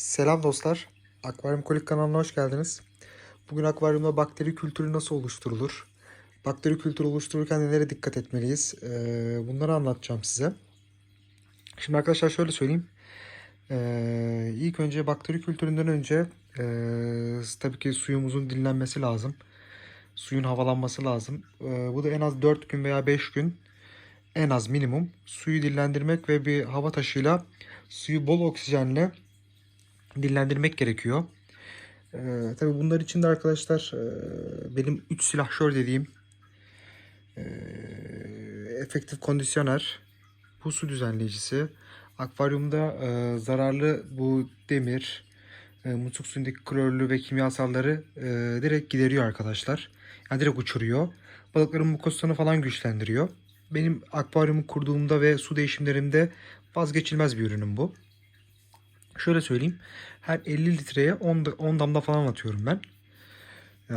Selam dostlar. Akvaryum Kolik kanalına hoş geldiniz. Bugün akvaryumda bakteri kültürü nasıl oluşturulur? Bakteri kültürü oluştururken nelere dikkat etmeliyiz? Ee, bunları anlatacağım size. Şimdi arkadaşlar şöyle söyleyeyim. Ee, ilk önce bakteri kültüründen önce ee, tabii ki suyumuzun dinlenmesi lazım. Suyun havalanması lazım. Bu da en az 4 gün veya 5 gün en az minimum suyu dinlendirmek ve bir hava taşıyla suyu bol oksijenle dinlendirmek gerekiyor. Ee, tabii bunlar için de arkadaşlar e, benim 3 silahşör dediğim e, efektif kondisyoner, bu su düzenleyicisi, akvaryumda e, zararlı bu demir, e, musluk suyundaki klorlu ve kimyasalları e, direkt gideriyor arkadaşlar. Yani direkt uçuruyor. Balıkların mukosasyonu falan güçlendiriyor. Benim akvaryumu kurduğumda ve su değişimlerimde vazgeçilmez bir ürünüm bu. Şöyle söyleyeyim. Her 50 litreye 10, da- 10 damla falan atıyorum ben. Ee,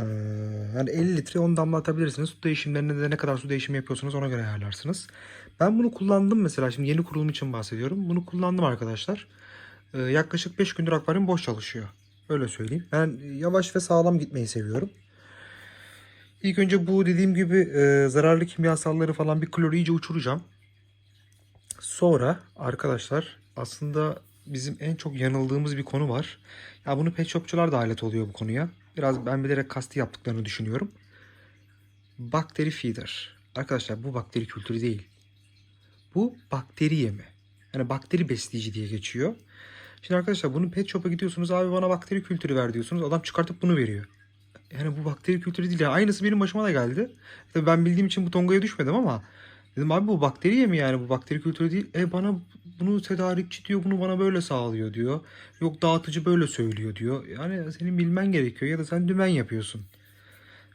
yani 50 litre 10 damla atabilirsiniz. Su değişimlerinde de ne kadar su değişimi yapıyorsanız ona göre ayarlarsınız. Ben bunu kullandım mesela. Şimdi yeni kurulum için bahsediyorum. Bunu kullandım arkadaşlar. Ee, yaklaşık 5 gündür akvaryum boş çalışıyor. Öyle söyleyeyim. Ben yavaş ve sağlam gitmeyi seviyorum. İlk önce bu dediğim gibi e, zararlı kimyasalları falan bir kloru iyice uçuracağım. Sonra arkadaşlar aslında bizim en çok yanıldığımız bir konu var. Ya bunu pet shopçular da alet oluyor bu konuya. Biraz ben bilerek kasti yaptıklarını düşünüyorum. Bakteri feeder. Arkadaşlar bu bakteri kültürü değil. Bu bakteri yemi. Yani bakteri besleyici diye geçiyor. Şimdi arkadaşlar bunu pet shop'a gidiyorsunuz abi bana bakteri kültürü ver diyorsunuz. Adam çıkartıp bunu veriyor. Yani bu bakteri kültürü değil. ya. Aynısı benim başıma da geldi. Tabii ben bildiğim için bu tongaya düşmedim ama dedim abi bu bakteri yemi yani bu bakteri kültürü değil. E bana bunu tedarikçi diyor bunu bana böyle sağlıyor diyor. Yok dağıtıcı böyle söylüyor diyor. Yani senin bilmen gerekiyor ya da sen dümen yapıyorsun.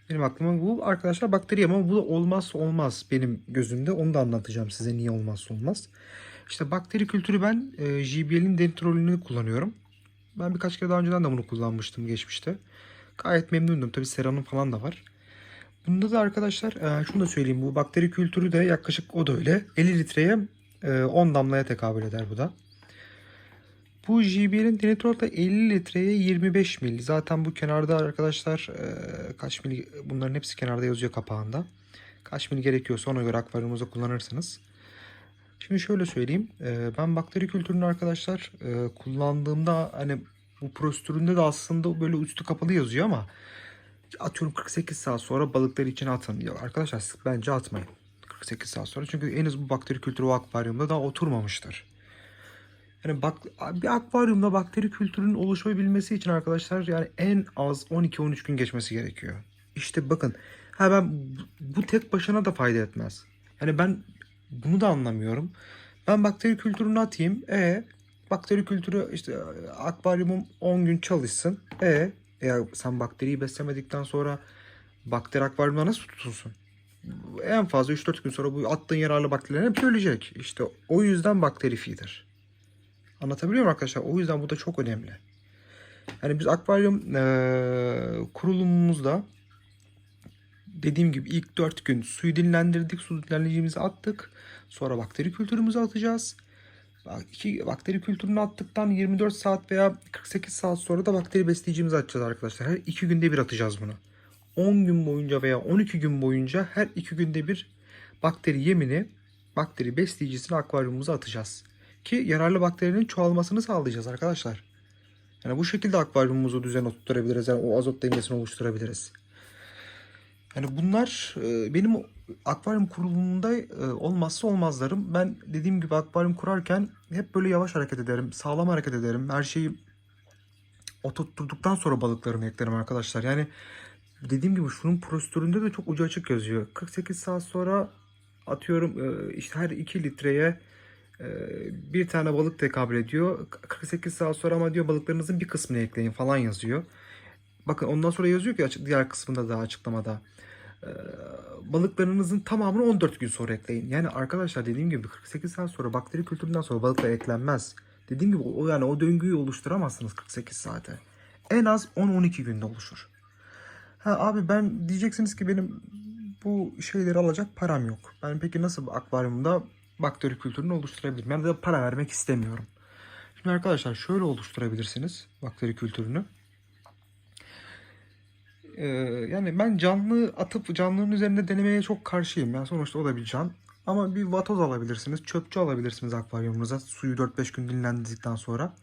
Benim aklıma bu arkadaşlar bakteri ama bu da olmazsa olmaz benim gözümde. Onu da anlatacağım size niye olmazsa olmaz. İşte bakteri kültürü ben e, JBL'in dentrolünü kullanıyorum. Ben birkaç kere daha önceden de bunu kullanmıştım geçmişte. Gayet memnundum. Tabii seranım falan da var. Bunda da arkadaşlar e, şunu da söyleyeyim. Bu bakteri kültürü de yaklaşık o da öyle. 50 litreye e, 10 damlaya tekabül eder bu da. Bu JBL'in Dinitrol da 50 litreye 25 mil. Zaten bu kenarda arkadaşlar e, kaç mil bunların hepsi kenarda yazıyor kapağında. Kaç mil gerekiyorsa ona göre akvaryumunuza kullanırsınız. Şimdi şöyle söyleyeyim. e, ben bakteri kültürünü arkadaşlar e, kullandığımda hani bu prosedüründe de aslında böyle üstü kapalı yazıyor ama atıyorum 48 saat sonra balıkları içine atın. Ya arkadaşlar bence atmayın. 48 saat sonra. Çünkü henüz bu bakteri kültürü o akvaryumda daha oturmamıştır. Yani bak, bir akvaryumda bakteri kültürünün oluşabilmesi için arkadaşlar yani en az 12-13 gün geçmesi gerekiyor. İşte bakın ha ben bu tek başına da fayda etmez. Yani ben bunu da anlamıyorum. Ben bakteri kültürünü atayım. E bakteri kültürü işte akvaryumum 10 gün çalışsın. E ya sen bakteriyi beslemedikten sonra bakteri akvaryumda nasıl tutulsun? En fazla 3-4 gün sonra bu attığın yararlı bakterilerin hepsi ölecek. İşte o yüzden bakteri feeder. Anlatabiliyor muyum arkadaşlar? O yüzden bu da çok önemli. Yani biz akvaryum eee, kurulumumuzda dediğim gibi ilk 4 gün suyu dinlendirdik. Su dinlendiricimizi attık. Sonra bakteri kültürümüzü atacağız. İki bakteri kültürünü attıktan 24 saat veya 48 saat sonra da bakteri besleyicimizi atacağız arkadaşlar. Her 2 günde bir atacağız bunu. 10 gün boyunca veya 12 gün boyunca her 2 günde bir bakteri yemini, bakteri besleyicisini akvaryumumuza atacağız. Ki yararlı bakterinin çoğalmasını sağlayacağız arkadaşlar. Yani bu şekilde akvaryumumuzu düzen oturtturabiliriz. Yani o azot dengesini oluşturabiliriz. Yani bunlar e, benim akvaryum kurulumunda e, olmazsa olmazlarım. Ben dediğim gibi akvaryum kurarken hep böyle yavaş hareket ederim. Sağlam hareket ederim. Her şeyi oturtturduktan sonra balıklarımı eklerim arkadaşlar. Yani dediğim gibi şunun prosedüründe de çok ucu açık yazıyor. 48 saat sonra atıyorum e, işte her 2 litreye bir tane balık tekabül ediyor. 48 saat sonra ama diyor balıklarınızın bir kısmını ekleyin falan yazıyor. Bakın ondan sonra yazıyor ki açık, diğer kısmında daha açıklamada. E, balıklarınızın tamamını 14 gün sonra ekleyin. Yani arkadaşlar dediğim gibi 48 saat sonra bakteri kültüründen sonra balıklar eklenmez. Dediğim gibi o yani o döngüyü oluşturamazsınız 48 saate. En az 10-12 günde oluşur. Ha abi ben diyeceksiniz ki benim bu şeyleri alacak param yok. Ben peki nasıl akvaryumda bakteri kültürünü oluşturabilirim? Ben de para vermek istemiyorum. Şimdi arkadaşlar şöyle oluşturabilirsiniz bakteri kültürünü. Ee, yani ben canlı atıp canlının üzerinde denemeye çok karşıyım. Yani sonuçta o da bir can. Ama bir vatoz alabilirsiniz, çöpçü alabilirsiniz akvaryumunuza suyu 4-5 gün dinlendirdikten sonra.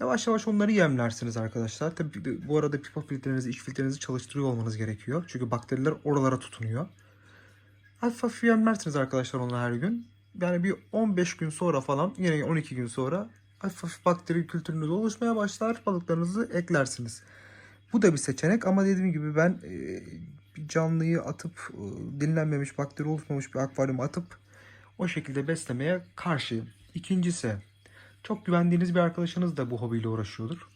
Yavaş yavaş onları yemlersiniz arkadaşlar. Tabii bu arada pipa filtrenizi, iç filtrenizi çalıştırıyor olmanız gerekiyor. Çünkü bakteriler oralara tutunuyor. Hafif hafif yemlersiniz arkadaşlar onu her gün. Yani bir 15 gün sonra falan, yine 12 gün sonra hafif hafif bakteri kültürünüz oluşmaya başlar. Balıklarınızı eklersiniz. Bu da bir seçenek ama dediğim gibi ben e, bir canlıyı atıp e, dinlenmemiş, bakteri oluşmamış bir akvaryuma atıp o şekilde beslemeye karşıyım. İkincisi, çok güvendiğiniz bir arkadaşınız da bu hobiyle uğraşıyordur.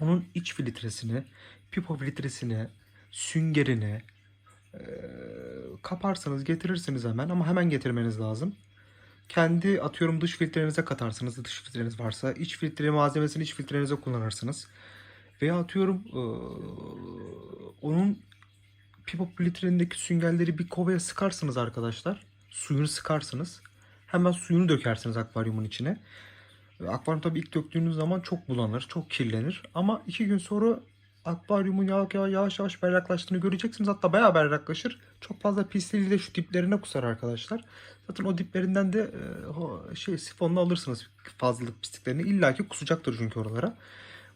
Onun iç filtresini, pipo filtresini, süngerini e, kaparsanız getirirsiniz hemen ama hemen getirmeniz lazım. Kendi atıyorum dış filtrenize katarsınız dış filtreniz varsa. iç filtre malzemesini iç filtrenize kullanırsınız. Veya atıyorum e, onun pipo filtrendeki süngerleri bir kovaya sıkarsınız arkadaşlar. Suyunu sıkarsınız. Hemen suyunu dökersiniz akvaryumun içine. Akvaryum tabii ilk döktüğünüz zaman çok bulanır, çok kirlenir. Ama iki gün sonra akvaryumun yavaş yavaş yavaş, berraklaştığını göreceksiniz. Hatta bayağı berraklaşır. Çok fazla pisliği de şu diplerine kusar arkadaşlar. Zaten o diplerinden de e, şey sifonla alırsınız fazlalık pisliklerini. İlla ki kusacaktır çünkü oralara.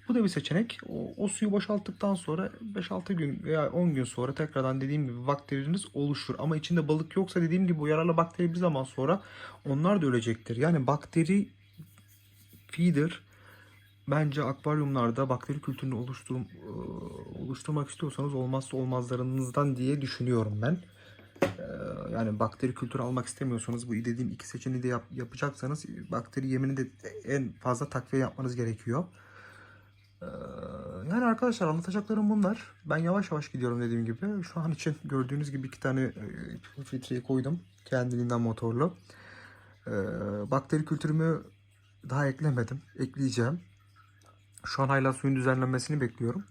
Bu da bir seçenek. O, o suyu boşalttıktan sonra 5-6 gün veya 10 gün sonra tekrardan dediğim gibi bakteriniz oluşur. Ama içinde balık yoksa dediğim gibi o yararlı bakteri bir zaman sonra onlar da ölecektir. Yani bakteri feeder bence akvaryumlarda bakteri kültürünü oluştur, e, oluşturmak istiyorsanız olmazsa olmazlarınızdan diye düşünüyorum ben. E, Yani bakteri kültürü almak istemiyorsanız bu dediğim iki seçeneği de yap, yapacaksanız bakteri yemini de en fazla takviye yapmanız gerekiyor. Ee, Yani arkadaşlar anlatacaklarım bunlar. Ben yavaş yavaş gidiyorum dediğim gibi. Şu an için gördüğünüz gibi iki tane e, filtreyi koydum. Kendiliğinden motorlu. Ee, Bakteri kültürümü daha eklemedim. Ekleyeceğim. Şu an hala suyun düzenlenmesini bekliyorum.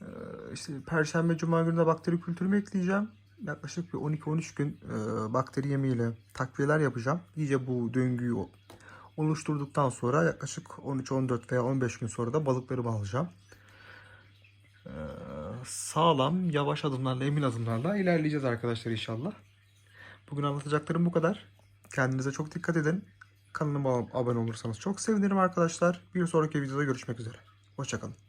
Ee, İşte Perşembe, Cuma günü de bakteri kültürümü ekleyeceğim. Yaklaşık bir 12-13 gün e, bakteri yemiyle takviyeler yapacağım. İyice bu döngüyü oluşturduktan sonra yaklaşık 13-14 veya 15 gün sonra da balıkları bağlayacağım. Ee, sağlam, yavaş adımlarla, emin adımlarla ilerleyeceğiz arkadaşlar inşallah. Bugün anlatacaklarım bu kadar. Kendinize çok dikkat edin. Kanalıma abone olursanız çok sevinirim arkadaşlar. Bir sonraki videoda görüşmek üzere. Hoşçakalın.